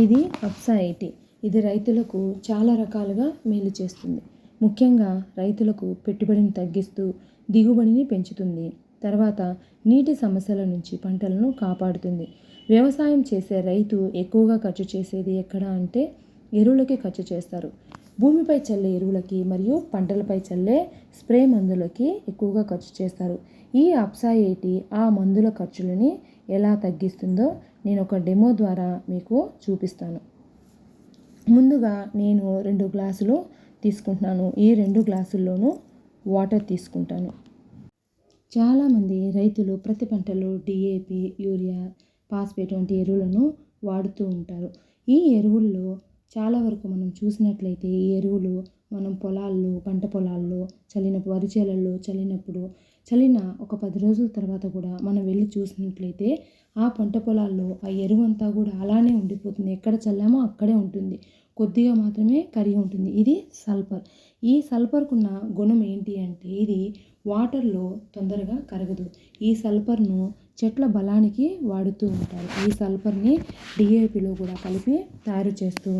ఇది అప్సా ఇది రైతులకు చాలా రకాలుగా మేలు చేస్తుంది. ముఖ్యంగా రైతులకు పెట్టుబడిని తగ్గిస్తూ దిగుబడిని పెంచుతుంది. తర్వాత నీటి సమస్యల నుంచి పంటలను కాపాడుతుంది. వ్యవసాయం చేసే రైతు ఎక్కువగా ఖర్చు చేసేది ఎక్కడ అంటే ఎరువులకి ఖర్చు చేస్తారు. భూమిపై చల్లే ఎరువులకి మరియు పంటలపై చల్లే స్ప్రే మందులకి ఎక్కువగా ఖర్చు చేస్తారు. ఈ అప్సా ఎయిటీ ఆ మందుల ఖర్చులని ఎలా తగ్గిస్తుందో నేను ఒక డెమో ద్వారా మీకు చూపిస్తాను. ముందుగా నేను రెండు గ్లాసులు తీసుకుంటున్నాను. ఈ రెండు గ్లాసుల్లోనూ వాటర్ తీసుకుంటాను. చాలామంది రైతులు ప్రతి పంటలో డిఏపి యూరియా పాస్పేట్ వంటి ఎరువులను వాడుతూ ఉంటారు. ఈ ఎరువుల్లో చాలా వరకు మనం చూసినట్లయితే ఈ ఎరువులు మనం పొలాల్లో పంట పొలాల్లో చల్లిన వరి చేలల్లో చల్లినప్పుడు చల్లిన ఒక పది రోజుల తర్వాత కూడా మనం వెళ్ళి చూసినట్లయితే ఆ పంట పొలాల్లో ఆ ఎరువు అంతా కూడా అలానే ఉండిపోతుంది. ఎక్కడ చల్లామో అక్కడే ఉంటుంది. కొద్దిగా మాత్రమే కరిగి ఉంటుంది. ఇది సల్ఫర్. ఈ సల్ఫర్కున్న గుణం ఏంటి అంటే ఇది వాటర్లో తొందరగా కరగదు. ఈ సల్ఫర్ను చెట్ల బలానికి వాడుతూ ఉంటారు. ఈ సల్ఫర్ని డిఏపిలో కూడా కలిపి తయారు చేస్తూ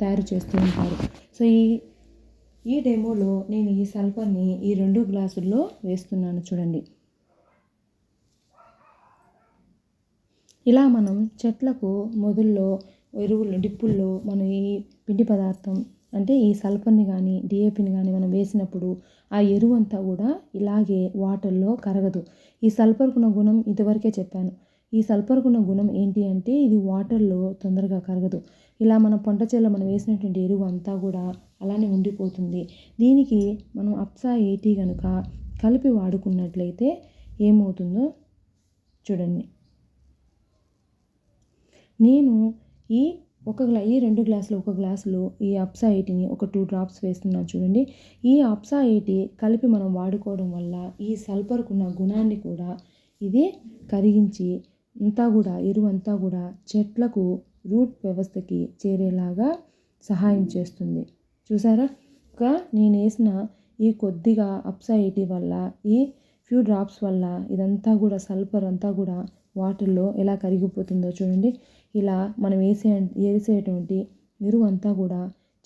తయారు చేస్తూ ఉంటారు. సో ఈ ఈ డెమోలో నేను ఈ సల్ఫర్ని ఈ రెండు గ్లాసుల్లో వేస్తున్నాను చూడండి. ఇలా మనం చెట్లకు మొదల్లో ఎరువులు డిప్పుల్లో మనం ఈ పిండి పదార్థం అంటే ఈ సల్ఫర్ని కానీ డిఏపిని కానీ మనం వేసినప్పుడు ఆ ఎరువు అంతా కూడా ఇలాగే వాటర్లో కరగదు. ఈ సల్ఫర్కున్న గుణం ఇదివరకే చెప్పాను. ఈ సల్ఫర్కున్న గుణం ఏంటి అంటే ఇది వాటర్లో తొందరగా కరగదు. ఇలా మన పంట చేలో మనం వేసినటువంటి ఎరువు అంతా కూడా అలానే ఉండిపోతుంది. దీనికి మనం అప్సా ఎయిటీ కనుక కలిపి వాడుకున్నట్లయితే ఏమవుతుందో చూడండి. నేను ఈ ఒక గ్లా ఈ రెండు గ్లాసులు ఒక గ్లాసులో ఈ అప్సా ఎయిటీని ఒక టూ డ్రాప్స్ వేస్తున్నాను చూడండి. ఈ అప్సా ఎయిటీ కలిపి మనం వాడుకోవడం వల్ల ఈ సల్ఫర్కున్న గుణాన్ని కూడా ఇది కరిగించి అంతా కూడా ఎరువు అంతా కూడా చెట్లకు రూట్ వ్యవస్థకి చేరేలాగా సహాయం చేస్తుంది. చూసారా? ఇంకా నేను వేసిన ఈ కొద్దిగా అప్సైటీ వల్ల ఈ ఫ్యూ డ్రాప్స్ వల్ల ఇదంతా కూడా సల్ఫర్ అంతా కూడా వాటర్లో ఎలా కరిగిపోతుందో చూడండి. ఇలా మనం వేసే వేసేటువంటి ఎరువు అంతా కూడా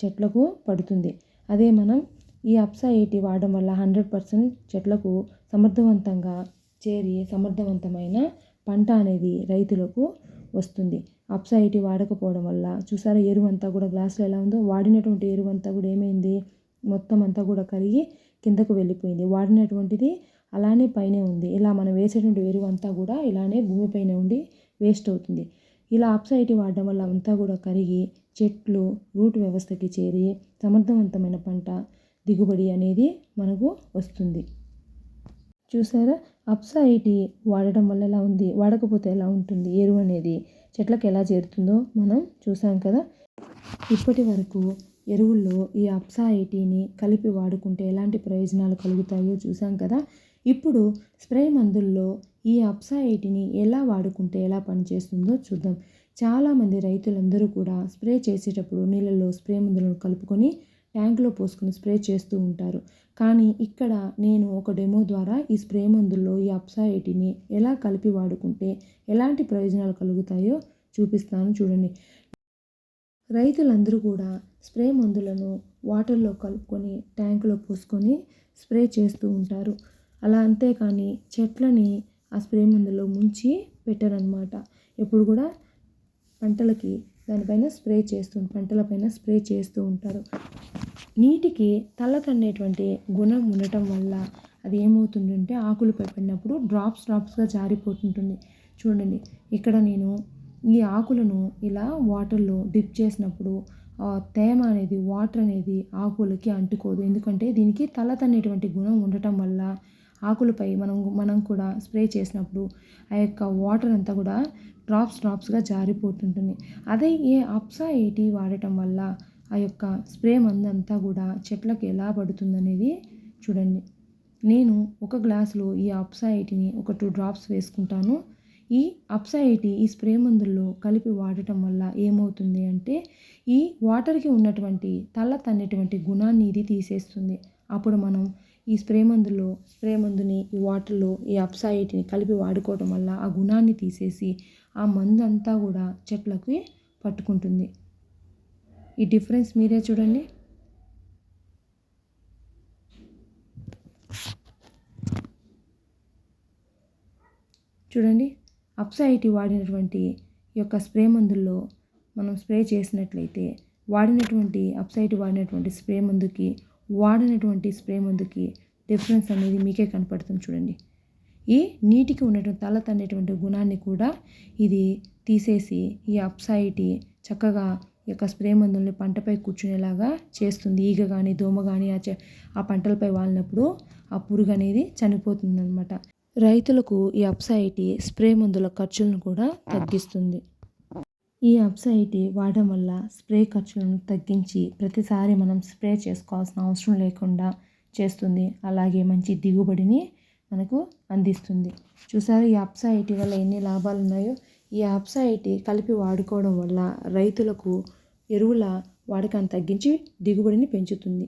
చెట్లకు పడుతుంది. అదే మనం ఈ అప్సా వాడడం వల్ల హండ్రెడ్ పర్సెంట్ చెట్లకు సమర్థవంతంగా చేరి సమర్థవంతమైన పంట అనేది రైతులకు వస్తుంది. అప్సైటీ వాడకపోవడం వల్ల చూసారా ఎరువు అంతా కూడా గ్లాసులో ఎలా ఉందో? వాడినటువంటి ఎరువు అంతా కూడా ఏమైంది? మొత్తం అంతా కూడా కరిగి కిందకు వెళ్ళిపోయింది. వాడినటువంటిది అలానే పైనే ఉంది. ఇలా మనం వేసేటువంటి ఎరువు అంతా కూడా ఇలానే భూమిపైన ఉండి వేస్ట్ అవుతుంది. ఇలా అప్సైటీ వాడడం వల్ల అంతా కూడా కరిగి చెట్లు రూట్ వ్యవస్థకి చేరి సమర్థవంతమైన పంట దిగుబడి అనేది మనకు వస్తుంది. చూసారా? అప్సా వాడడం వల్ల ఎలా ఉంది? వాడకపోతే ఎలా ఉంటుంది? ఎరువు అనేది చెట్లకు ఎలా చేరుతుందో మనం చూసాం కదా. ఇప్పటి వరకు ఎరువుల్లో ఈ అప్సాయిటీని కలిపి వాడుకుంటే ఎలాంటి ప్రయోజనాలు కలుగుతాయో చూసాం కదా. ఇప్పుడు స్ప్రే మందుల్లో ఈ అప్సాయిటీని ఎలా వాడుకుంటే ఎలా పనిచేస్తుందో చూద్దాం. చాలామంది రైతులందరూ కూడా స్ప్రే చేసేటప్పుడు నీళ్ళల్లో స్ప్రే మందులను కలుపుకొని ట్యాంక్లో పోసుకొని స్ప్రే చేస్తూ ఉంటారు. కానీ ఇక్కడ నేను ఒక డెమో ద్వారా ఈ స్ప్రే మందుల్లో ఈ అప్సాయిటీని ఎలా కలిపి వాడుకుంటే ఎలాంటి ప్రయోజనాలు కలుగుతాయో చూపిస్తాను చూడండి. రైతులందరూ కూడా స్ప్రే మందులను వాటర్లో కలుపుకొని ట్యాంకులో పోసుకొని స్ప్రే చేస్తూ ఉంటారు. అలా అంతేకాని చెట్లని ఆ స్ప్రే మందులో ముంచి పెట్టరనమాట ఎప్పుడు కూడా పంటలకి దానిపైన స్ప్రే చేస్తూ పంటలపైన స్ప్రే చేస్తూ ఉంటారు. నీటికి తల్లతన్నేటువంటి గుణం ఉండటం వల్ల అది ఏమవుతుందంటే ఆకులపై పడినప్పుడు డ్రాప్స్ డ్రాప్స్గా జారిపోతుంటుంది. చూడండి ఇక్కడ నేను ఈ ఆకులను ఇలా వాటర్లో డిప్ చేసినప్పుడు తేమ అనేది వాటర్ అనేది ఆకులకి అంటుకోదు. ఎందుకంటే దీనికి తల తన్నేటువంటి గుణం ఉండటం వల్ల ఆకులపై మనం మనం కూడా స్ప్రే చేసినప్పుడు ఆ యొక్క వాటర్ అంతా కూడా డ్రాప్స్ డ్రాప్స్గా జారిపోతుంటుంది. అదే ఏ అప్సా ఎయిటీ వాడటం వల్ల ఆ యొక్క స్ప్రే మందంతా కూడా చెట్లకు ఎలా పడుతుందనేది చూడండి. నేను ఒక గ్లాసులో ఈ అప్సా ఒక టూ డ్రాప్స్ వేసుకుంటాను. ఈ అప్సా ఈ స్ప్రే మందుల్లో కలిపి వాడటం వల్ల ఏమవుతుంది అంటే ఈ వాటర్కి ఉన్నటువంటి తల్ల తన్నేటువంటి గుణాన్ని ఇది తీసేస్తుంది. అప్పుడు మనం ఈ స్ప్రే మందులో స్ప్రే మందుని ఈ వాటర్లో ఈ అప్సాయిటీని కలిపి వాడుకోవడం వల్ల ఆ గుణాన్ని తీసేసి ఆ మందు అంతా కూడా చెట్లకి పట్టుకుంటుంది. ఈ డిఫరెన్స్ మీరే చూడండి. చూడండి అప్సైటీ వాడినటువంటి ఈ యొక్క స్ప్రే మందుల్లో మనం స్ప్రే చేసినట్లయితే వాడినటువంటి అప్సైటీ వాడినటువంటి స్ప్రే మందుకి వాడినటువంటి స్ప్రే మందుకి డిఫరెన్స్ అనేది మీకే కనపడుతుంది చూడండి. ఈ నీటికి ఉన్నటువంటి తల తన్నేటువంటి గుణాన్ని కూడా ఇది తీసేసి ఈ అప్సైటీ చక్కగా యొక్క స్ప్రే మందుల్ని పంటపై కూర్చునేలాగా చేస్తుంది. ఈగ కానీ దోమ కానీ ఆ చె ఆ పంటలపై వాలినప్పుడు ఆ పురుగు అనేది చనిపోతుంది రైతులకు ఈ అప్సైటీ స్ప్రే మందుల ఖర్చులను కూడా తగ్గిస్తుంది. ఈ అప్సైటీ వాడడం వల్ల స్ప్రే ఖర్చులను తగ్గించి ప్రతిసారి మనం స్ప్రే చేసుకోవాల్సిన అవసరం లేకుండా చేస్తుంది. అలాగే మంచి దిగుబడిని మనకు అందిస్తుంది. చూసారు ఈ అప్సైటీ వల్ల ఎన్ని లాభాలు ఉన్నాయో ఈ అప్సైటీ కలిపి వాడుకోవడం వల్ల రైతులకు ఎరువుల వాడకాన్ని తగ్గించి దిగుబడిని పెంచుతుంది.